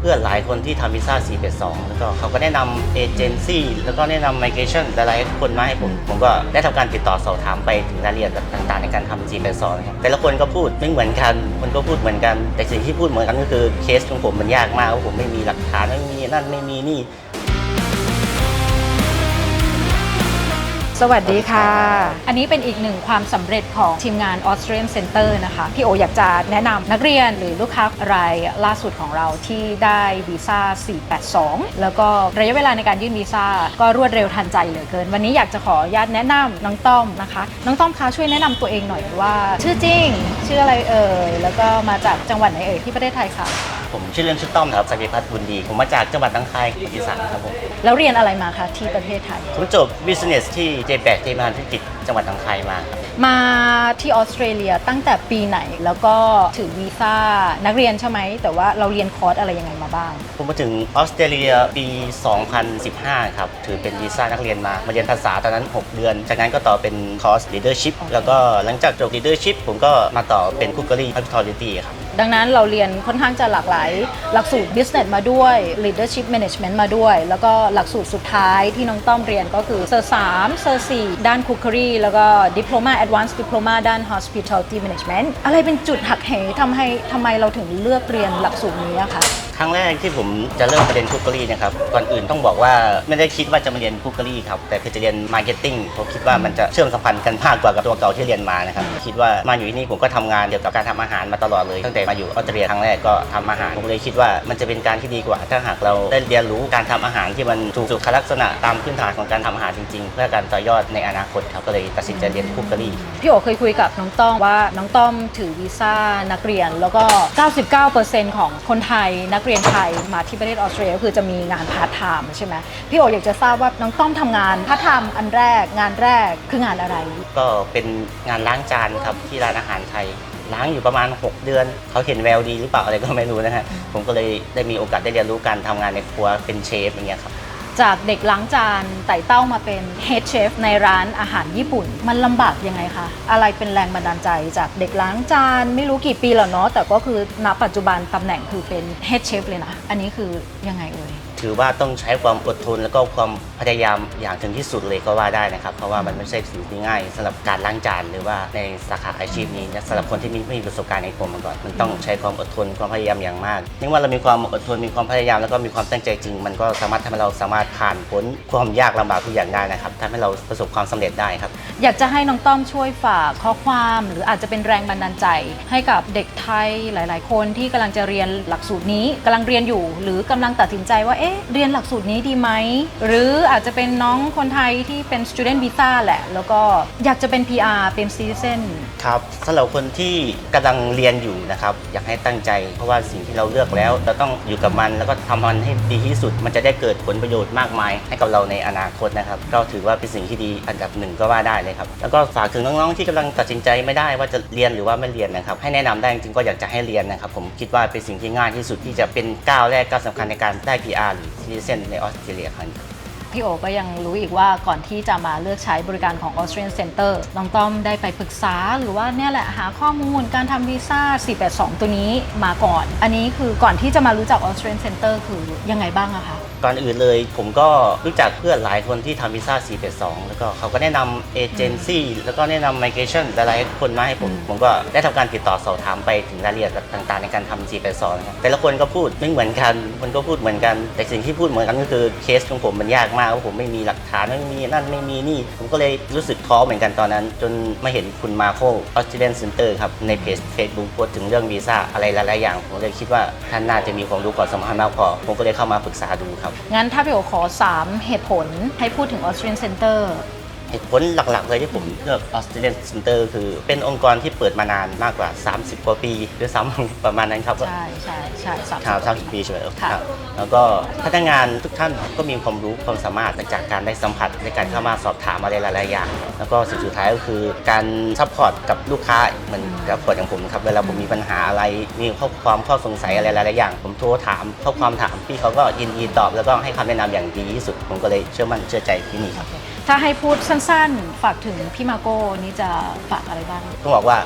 เพื่อนหลายคนที่ทำวีซ่า 482 แล้วก็เขาก็แนะนำเอเจนซี่แล้วก็แนะนำ migration หลายๆคนมาให้ผม ผมก็ได้ทำการติดต่อสอบถามไปถึงรายละเอียดต่างๆ ในการทำ482 นะครับแต่ละคนก็พูดไม่เหมือนกันคนก็พูดเหมือนกัน แต่สิ่งที่พูดเหมือนกันก็คือเคสของผมมันยากมากเพราผมไม่มีหลักฐานไม่มีนั่นไม่มีนี่ สวัสดีค่ะ อันนี้เป็นอีกหนึ่งความสำเร็จของทีมงาน Austrian Center นะคะ พี่โออยากจะแนะนำนักเรียนหรือลูกค้ารายล่าสุดของเราที่ได้วีซ่า 482 แล้วก็ระยะเวลาในการยื่นวีซ่าก็รวดเร็วทันใจเหลือเกิน วันนี้อยากจะขออนุญาตแนะนำน้องต้อมนะคะ น้องต้อมคะช่วยแนะนำตัวเองหน่อยว่า ชื่อจริง ชื่ออะไรเอ่ย แล้วก็มาจากจังหวัดไหนเอ่ยที่ประเทศไทยค่ะ ผมชื่อเล่นชื่อต้อมนะครับสักดิ์พัฒน์บุญดี ผมมาจากจังหวัดหนองคายอีสานครับผมแล้วเรียนอะไรมาคะที่ประเทศไทย ผมจบ business ที่ J8 เทมานธุรกิจจังหวัดหนองคายมาครับมาที่ออสเตรเลียตั้งแต่ปีไหนแล้วก็ถือวีซ่านักเรียนใช่ไหมแต่ว่าเราเรียนคอร์สอะไรยังไงมาบ้าง ผมมาถึงออสเตรเลียปี 2015 ครับ ถือเป็นวีซ่านักเรียนมา มาเรียนภาษาตอนนั้น 6 เดือน จากนั้นก็ต่อเป็นคอร์ส leadership แล้วก็หลังจากจบ leadership ผมก็มาต่อเป็น cookery hospitality ครับ ดังนั้นเราเรียนค่อนข้างจะหลากหลาย หลักสูตร business มาด้วย leadership management มาด้วย แล้วก็หลักสูตรสุดท้ายที่น้องต้อมเรียนก็คือเซอร์สามเซอร์สี่ด้าน cookery แล้วก็ diploma advanced diploma ด้าน hospitality management อะไรเป็นจุดหักเหทำให้ทำไมเราถึงเลือกเรียนหลักสูตรนี้อะคะ ครั้งแรกที่ผมจะเริ่มมาเรียนคุกเกอรี่นะครับก่อนอื่นต้องบอกว่าไม่ได้คิดว่าจะมาเรียนคุกเกอรี่ครับแต่คือจะเรียนมาร์เก็ตติ้งผมคิดว่ามันจะเชื่อมสัมพันธ์กันมากกว่ากับตัวเก่าที่เรียนมานะครับคิดว่ามาอยู่ที่นี่ผมก็ทำงานเกี่ยวกับการทำอาหารมาตลอดเลย ตั้งแต่มาอยู่ออสเตรเลียครั้งแรกก็ทำอาหารผมเลยคิดว่ามันจะเป็นการที่ดีกว่า ถ้าหากเราได้เรียนรู้การทำอาหารที่มันถูกสุขลักษณะตามพื้นฐานของการทำอาหารจริงๆ เพื่อการต่อยอดในอนาคตครับก็เลยตัดสินใจเรียนคุกเกอรี่พี่โอเคยคุยกับน้องต้อมว่าน้องต้อมถือวีซ่านักเรียนแล้วก็ 99%ของคนไทยนักเรียนไทยมาที่ประเทศออสเตรเลียก็คือจะมีงานพาร์ทไทม์ใช่ไหมพี่โออยากจะทราบว่าน้องต้อมทำงานพาร์ทไทม์อันแรกงานแรกคืองานอะไร ก็เป็นงานล้างจานครับที่ร้านอาหารไทย ล้างอยู่ประมาณ 6 เดือน เขาเห็นแววดีหรือเปล่าอะไรก็ไม่รู้นะฮะผมก็เลยได้มีโอกาสได้เรียนรู้การทำงานในครัวเป็นเชฟอย่างเงี้ยครับ จากเด็กล้างจานไต่เต้ามาเป็นเฮดเชฟในร้านอาหารญี่ปุ่น มันลำบากยังไงคะอะไรเป็นแรงบันดาลใจจากเด็กล้างจาน ไม่รู้กี่ปีแล้วเนาะแต่ก็คือณปัจจุบันตำแหน่งคือเป็นเฮดเชฟเลยนะ อันนี้คือยังไงเอ่ย ถือว่าต้องใช้ความอดทนแล้วก็ความพยายามอย่างถึงที่สุดเลยก็ว่าได้นะครับ เพราะว่ามันไม่ใช่สิ่งที่ง่ายสำหรับการล้างจานหรือว่าในสาขาอาชีพนี้นะสำหรับคนที่ไม่ม่มีประสบการณ์ในกรมมาก่อนมันต้องใช้ความอดทนความพยายามอย่างมากเนื่องว่าเรามีความอดทนมีความพยายามแล้วก็มีความตั้งใจจริง มันก็สามารถทำให้เราสามารถผ่านพ้นความยากลำบากทุกอย่างได้นะครับทำให้เราประสบความสำเร็จได้ครับ อยากจะให้น้องต้อมช่วยฝากข้อความหรืออาจจะเป็นแรงบันดาลใจ ให้กับเด็กไทยหลาย ๆ คนที่กำลังจะเรียนหลักสูตรนี้กำลังเรียนอยู่ หรือกำลังตัดสินใจว่าเอ๊ะเรียนหลักสูตรนี้ดีไหม หรืออาจจะเป็นน้องคนไทยที่เป็น student visa แหละ แล้วก็อยากจะเป็น PR เป็น citizen ครับสำหรับคนที่กำลังเรียนอยู่นะครับ อยากให้ตั้งใจเพราะว่าสิ่งที่เราเลือกแล้วเราต้องอยู่กับมันแล้วก็ทำมันให้ดีที่สุด มันจะได้เกิดผลประโยชน์มากมาย ให้กับเราในอนาคตนะครับ ก็ถือว่าเป็นสิ่งที่ดีอันดับหนึ่งก็ว่าได้เลยครับ แล้วก็ฝากถึงน้องๆที่กำลังตัดสินใจไม่ได้ว่าจะเรียนหรือว่าไม่เรียนนะครับ ให้แนะนำได้จริงๆก็อยากจะให้เรียนนะครับ ผมคิดว่าเป็นสิ่งที่ง่ายที่สุดที่จะเป็นก้าวแรกก้าวสำคัญในการได้ PR หรือ Citizen ในออสเตรเลียครั้งนี้พี่โอก็ยังรู้อีกว่าก่อนที่จะมาเลือกใช้บริการของ Austrian Center น้องต้อมได้ไปปรึกษาหรือว่าเนี่ยแหละหาข้อมูลการทำวีซ่า 482 ตัวนี้มาก่อน อันนี้คือก่อนที่จะมารู้จัก Austrian Center คือยังไงบ้างอะคะ ก่อนอื่นเลยผมก็รู้จักเพื่อนหลายคนที่ทำวีซ่า482แล้วก็เขาก็แนะนำเอเจนซี่แล้วก็แนะนำ migration หลายๆคนมาให้ผม ผมก็ได้ทำการติดต่อสอบถามไปถึงรายละเอียดต่างๆ ในการทำ 482 นะครับแต่ละคนก็พูดไม่เหมือนกันคนก็พูดเหมือนกัน แต่สิ่งที่พูดเหมือนกันก็คือเคสของผมมันยากมากว่าผมไม่มีหลักฐานไม่มีนั่นไม่มีนี่ ผมก็เลยรู้สึกท้อเหมือนกันตอนนั้น จนมาเห็นคุณมาโคออสเตรเลียนเซ็นเตอร์ครับในเพจ Facebook โพสต์ถึงเรื่องวีซ่าอะไรหลายๆอย่าง ผมเลยคิดว่าท่านน่าจะมีความรู้ความสามารถมากพอผมก็เลยเข้ามาปรึกษาดูครับงั้นถ้าพี่โอขอ 3 เหตุผลให้พูดถึง Austrian Center เหตุผลหลักๆ เลยที่ผมเลือก Australian Center คือเป็นองค์กรที่เปิดมานานมากกว่า 30 กว่าปีหรือซ้ำ ประมาณนั้นครับ ใช่ใช่ใช่สามครับ30ปีใช่ไหมครับค่ะครับแล้วก็พนักงานทุกท่านก็มีความรู้ความสามารถจากการได้สัมผัสในการเข้ามาสอบถามอะไรหลายๆอย่าง แล้วก็สิ่งสุดท้ายก็คือการซัพพอร์ตกับลูกค้าเหมือนกับพอร์ตอย่างผมครับเวลาผมมีปัญหาอะไรมีข้อความข้อสงสัยอะไรหลายๆอย่าง ผมโทรถามข้อความถามพี่เขาก็ยินดีตอบแล้วก็ให้คำแนะนำอย่างดีที่สุดผมก็เลยเชื่อมั่นเชื่อใจที่นี่ครับถ้าให้พูดสั้นๆ ฝากถึงพี่มาโก้นี่จะฝากอะไรบ้าง ต้องบอกว่า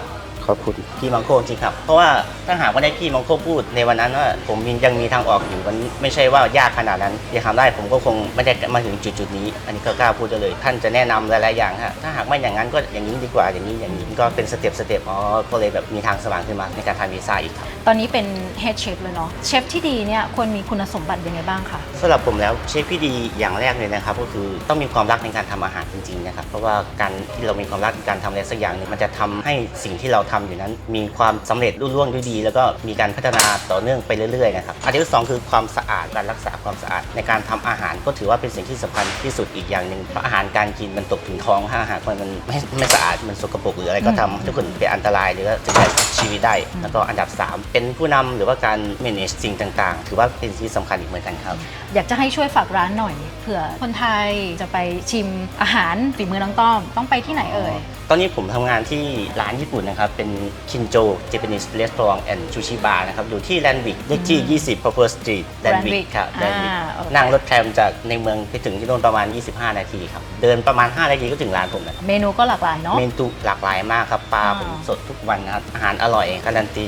ขอบคุณพี่มังโคจริงครับ เพราะว่าถ้าหากว่าได้พี่มังโคพูดในวันนั้นว่าผมยังมีทางออกอยู่มันไม่ใช่ว่ายากขนาดนั้นจะทำได้ผมก็คงไม่ได้มาถึงจุดๆนี้ อันนี้ก็กล้าพูดได้เลย ท่านจะแนะนำหลายๆอย่างฮะถ้าหากไม่อย่างนั้นก็อย่างนี้ดีกว่าอย่างนี้อย่างนี้ก็เป็นสเต็ปสเต็ปอ๋อก็เลยแบบมีทางสว่างขึ้นมาในการทำวีซ่าอีกครับตอนนี้เป็น head chef เลยเนาะเชฟที่ดีเนี่ยควรมีคุณสมบัติยังไงบ้างคะสำหรับผมแล้วเชฟที่ดีอย่างแรกเลยนะครับก็คือต้องมีความรักในการทำอาหารจริงๆนะครับเพราะว่าการที่เรามีความรักในการทำอะไรสักอย่างหนึงมันจะทำให้สิ่งที่เราทำอยู่นั้น มีความสำเร็จรุ่ร่วงด้วยดี แล้วก็มีการพัฒนาต่อเนื่องไปเรื่อยๆนะครับอันที่สองคือความสะอาดการรักษาความสะอาด ในการทำอาหารก็ถือว่าเป็นสิ่งที่สำคัญที่สุดอีกอย่างหนึ่งเพราะอาหารการกินมันตกถึงท้องถ้าหากว่ามันไม่ไม่สะอาดมันสกปรกหรืออะไรก็ทำให้ทุกคนเป็นอันตรายหรือว่าถึงแก่ชีวิตได้แล้วก็อันดับสามเป็นผู้นำหรือว่าการ manage สิ่งต่างๆ ถือว่าเป็นสิ่งที่สำคัญอีกเหมือนกันครับ อยากจะให้ช่วยฝากร้านหน่อยเผื่อคนไทยจะไปชิมอาหารฝีมือน้องต้อม ต้องไปที่ไหนเอ่ยตอนนี้ผมทำงานที่ร้านญี่ปุ่นนะครับเป็นคินโจ Japanese Restaurant and Sushi Bar นะครับอยู่ที่แลนด์วิกเลขที่ 20 Purple Street แลนด์วิ Randwick กครับอ่า Randwick โอเค นั่งรถแทรมจากในเมืองไปถึงที่โน่นประมาณ 25 นาทีครับ เดินประมาณ 5 นาทีก็ถึงร้านผมแล้วเมนูก็หลากหลายเนาะ เมนูหลากหลายมากครับปลาอ่า ผมสดทุกวันนะครับอาหารอร่อยการันตี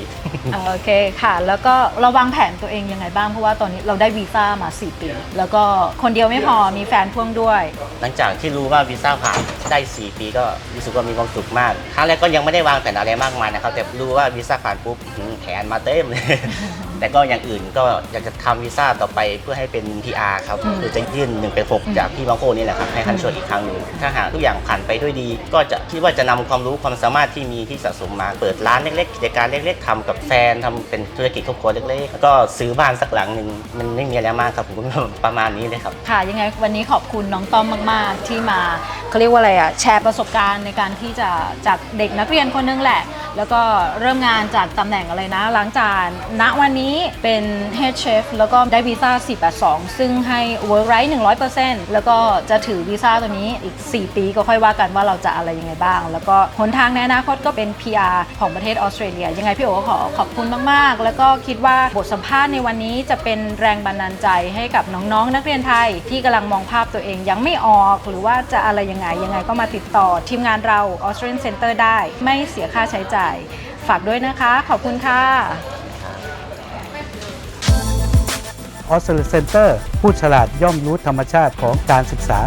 โอเคค่ะ แล้วก็เราวางแผนตัวเองยังไงบ้าง เพราะว่าตอนนี้เราได้วีซ่ามา 4 ปี แล้วก็คนเดียวไม่พอมีแฟนพ่วงด้วย หลังจากที่รู้ว่าวีซ่าผ่านได้ 4 ปีก็รู้สึกว่ามีความสุขมาก ครั้งแรกก็ยังไม่ได้วางแผนอะไรมากมายนะครับ แต่รู้ว่าวีซ่าผ่านปุ๊บแขนมาเต็มเลย แต่ก็อย่างอื่นก็อยากจะทำวีซ่าต่อไปเพื่อให้เป็น PR ครับอืมคือจะยื่น1เป็น6จากพี่มาโคนี่แหละครับให้ท่านช่วยอีกครั้งหนึ่งถ้าหากทุกอย่างผ่านไปด้วยดี ก็จะคิดว่าจะนำความรู้ความสามารถที่มีที่สะสมมาเปิดร้านเล็กๆกิจการเล็กๆทำกับแฟนทำเป็นธุรกิจครอบครัวเล็กๆแล้วก็ซื้อบ้านสักหลังหนึ่งมันไม่มีอะไรมากครับผมก็ประมาณนี้เลยครับ ค่ะยังไงวันนี้ขอบคุณน้องต้อมมาก ๆ ที่มาเขาเรียกว่าอะไรอะแชร์ประสบการณ์ในการที่จะจากเด็กนักเรียนคนนึงแหละ แล้วก็เริ่มงานจากตำแหน่งอะไรนะล้างจานณวันนี้เป็น head chef แล้วก็ได้วีซ่า 482 ซึ่งให้ work right 100%แล้วก็จะถือวีซ่าตัวนี้อีก 4 ปีก็ค่อยว่ากันว่าเราจะอะไรยังไงบ้าง แล้วก็หนทางในอนาคตก็เป็น PR ของประเทศออสเตรเลีย ยังไงพี่โอก็ขอขอบคุณมาก ๆ แล้วก็คิดว่าบทสัมภาษณ์ในวันนี้จะเป็นแรงบันดาลใจให้กับน้อง ๆ นักเรียนไทย ที่กำลังมองภาพตัวเองยังไม่ออก หรือว่าจะอะไรยังไงยังไงก็มาติดต่อทีมงานเรา Australian Center ได้ ไม่เสียค่าใช้จ่าย ฝากด้วยนะคะ ขอบคุณค่ะ ออสเตรเลียเซ็นเตอร์ผู้ฉลาดย่อมรู้ธรรมชาติของการศึกษา